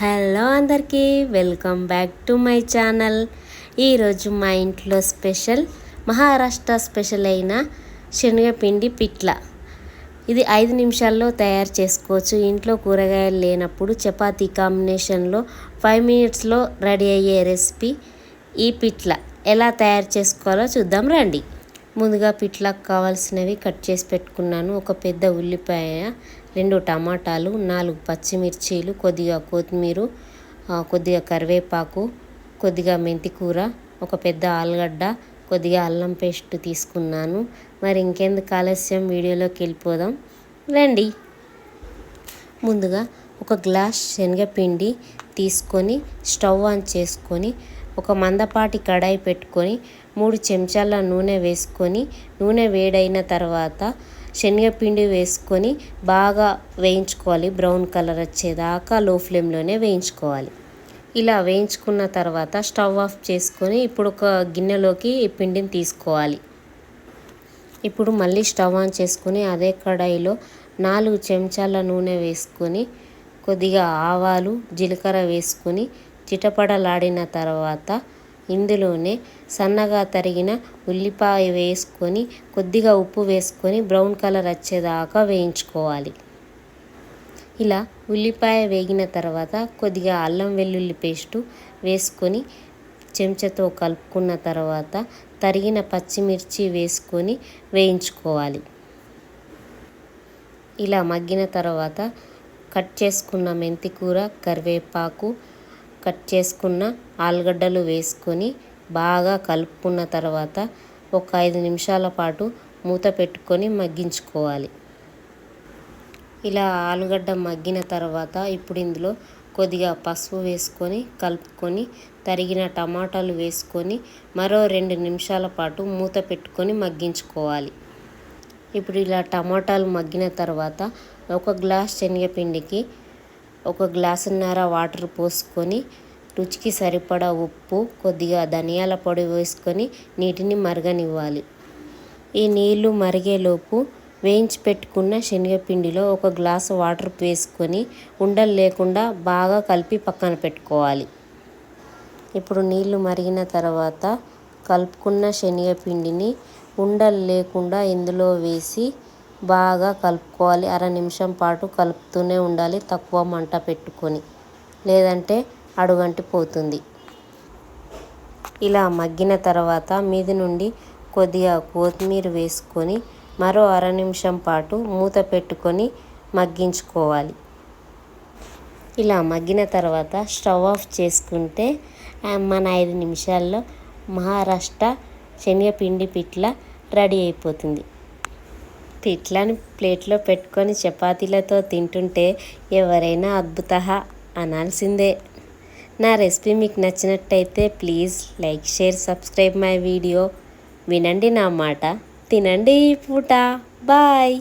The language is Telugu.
హలో అందరికీ welcome back to my channel. ఈరోజు మా ఇంట్లో స్పెషల్ మహారాష్ట్ర స్పెషల్ అయిన శనగపిండి పిట్ల. ఇది ఐదు నిమిషాల్లో తయారు చేసుకోవచ్చు. ఇంట్లో కూరగాయలు లేనప్పుడు చపాతీ కాంబినేషన్లో ఫైవ్ మినిట్స్లో రెడీ అయ్యే రెసిపీ ఈ పిట్ల. ఎలా తయారు చేసుకోవాలో చూద్దాం రండి. ముందుగా పిట్లకు కావాల్సినవి కట్ చేసి పెట్టుకున్నాను. ఒక పెద్ద ఉల్లిపాయ రెండు టమాటాలు నాలుగు పచ్చిమిర్చీలు కొద్దిగా కొత్తిమీర కొద్దిగా కరివేపాకు కొద్దిగా మెంతికూర ఒక పెద్ద ఆలుగడ్డ కొద్దిగా అల్లం పేస్ట్ తీసుకున్నాను. మరి ఇంకెందుకు ఆలస్యం? వీడియోలోకి వెళ్ళిపోదాం. రండి. ముందుగా ఒక గ్లాస్ శనగపిండి తీసుకొని స్టవ్ ఆన్ చేసుకొని ఒక మందపాటి కడాయి పెట్టుకొని మూడు చెంచాల నూనె వేసుకొని నూనె వేడైన తర్వాత శనగపిండి వేసుకొని బాగా వేయించుకోవాలి. బ్రౌన్ కలర్ వచ్చేదాకా లో ఫ్లేమ్లోనే వేయించుకోవాలి. ఇలా వేయించుకున్న తర్వాత స్టవ్ ఆఫ్ చేసుకొని ఇప్పుడు ఒక గిన్నెలోకి ఈ పిండిని తీసుకోవాలి. ఇప్పుడు మళ్ళీ స్టవ్ ఆన్ చేసుకొని అదే కడాయిలో నాలుగు చెంచాల నూనె వేసుకొని కొద్దిగా ఆవాలు జీలకర్ర వేసుకొని చిటపడలాడిన తర్వాత ఇందులోనే సన్నగా తరిగిన ఉల్లిపాయ వేసుకొని కొద్దిగా ఉప్పు వేసుకొని బ్రౌన్ కలర్ వచ్చేదాకా వేయించుకోవాలి. ఇలా ఉల్లిపాయ వేగిన తర్వాత కొద్దిగా అల్లం వెల్లుల్లి పేస్టు వేసుకొని చెంచాతో కలుపుకున్న తర్వాత తరిగిన పచ్చిమిర్చి వేసుకొని వేయించుకోవాలి. ఇలా మగ్గిన తర్వాత కట్ చేసుకున్న మెంతికూర కరివేపాకు కట్ చేసుకున్న ఆలుగడ్డలు వేసుకొని బాగా కలుపుకున్న తర్వాత ఒక ఐదు నిమిషాల పాటు మూత పెట్టుకొని మగ్గించుకోవాలి. ఇలా ఆలుగడ్డ మగ్గిన తర్వాత ఇప్పుడు ఇందులో కొద్దిగా పసుపు వేసుకొని కలుపుకొని తరిగిన టమాటాలు వేసుకొని మరో రెండు నిమిషాల పాటు మూత పెట్టుకొని మగ్గించుకోవాలి. ఇప్పుడు ఇలా టమాటాలు మగ్గిన తర్వాత ఒక గ్లాస్ శనగపిండికి ఒక గ్లాసున్నర వాటర్ పోసుకొని రుచికి సరిపడా ఉప్పు కొద్దిగా ధనియాల పొడి వేసుకొని నీటిని మరగనివ్వాలి. ఈ నీళ్ళు మరిగేలోపు వేయించి పెట్టుకున్న శనగపిండిలో ఒక గ్లాసు వాటర్ వేసుకొని ఉండలు లేకుండా బాగా కలిపి పక్కన పెట్టుకోవాలి. ఇప్పుడు నీళ్ళు మరిగిన తర్వాత కలుపుకున్న శనగపిండిని ఉండలు లేకుండా ఇందులో వేసి బాగా కలుపుకోవాలి. అర నిమిషం పాటు కలుపుతూనే ఉండాలి. తక్కువ మంట పెట్టుకొని. లేదంటే అడుగంటి పోతుంది. ఇలా మగ్గిన తర్వాత మీది నుండి కొద్దిగా కొత్తిమీర వేసుకొని మరో అర నిమిషం పాటు మూత పెట్టుకొని మగ్గించుకోవాలి. ఇలా మగ్గిన తర్వాత స్టవ్ ఆఫ్ చేసుకుంటే మన ఐదు నిమిషాల్లో మహారాష్ట్ర శనగపిండి పిట్ల రెడీ అయిపోతుంది. పిట్లని ప్లేట్లో పెట్టుకొని చపాతీలతో తింటుంటే ఎవరైనా అద్భుత అనాల్సిందే. నా రెసిపీ మీకు నచ్చినట్టయితే please like share subscribe my video. వినండి నా మాట. తినండి ఈ పూట. బాయ్.